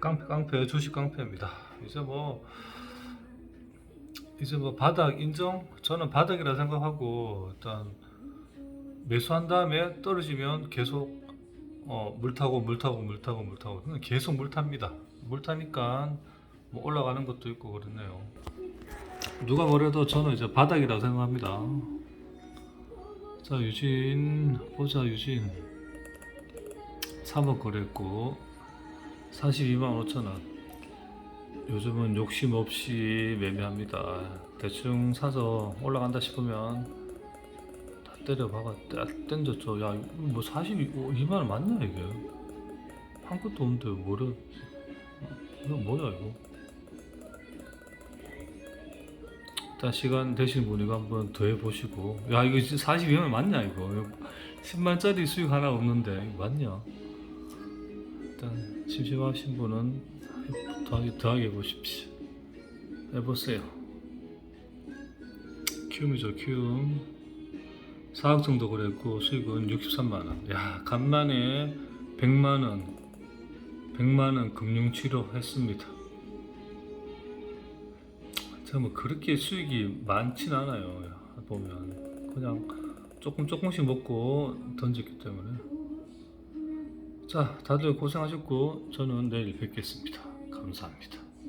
깡패 깡패 주식 깡패입니다. 이제 뭐 이제 뭐 바닥 인정? 저는 바닥이라 생각하고 일단 매수한 다음에 떨어지면 계속 어, 물 타고 물 타고 물 타고 물 타고 그냥 계속 물 탑니다. 물 타니까 뭐 올라가는 것도 있고 그렇네요. 누가 뭐래도 저는 이제 바닥이라고 생각합니다. 자 유진 보자 유진 3억 거래했고 42만 5천 원. 요즘은 욕심 없이 매매합니다. 대충 사서 올라간다 싶으면 다 때려박아 딱 던졌죠. 야, 이거 뭐 42만 원 맞냐 이게? 한 것도 없는데 뭐래? 이거 뭐야 이거? 일단 시간 되신 분이가 한번 더 해보시고 야 이거 진짜 42만 원 맞냐 이거? 이거 10만짜리 수익 하나 없는데 맞냐? 일단 심심하신 분은 더하기 더하기 해보십시오. 해보세요. 큐움이죠 큐움. 4억 정도 그랬고 수익은 63만 원. 야 간만에 100만 원, 100만 원 금융 치료 했습니다. 제가 뭐 그렇게 수익이 많진 않아요. 보면 그냥 조금 조금씩 먹고 던졌기 때문에. 자, 다들 고생하셨고 저는 내일 뵙겠습니다. 감사합니다.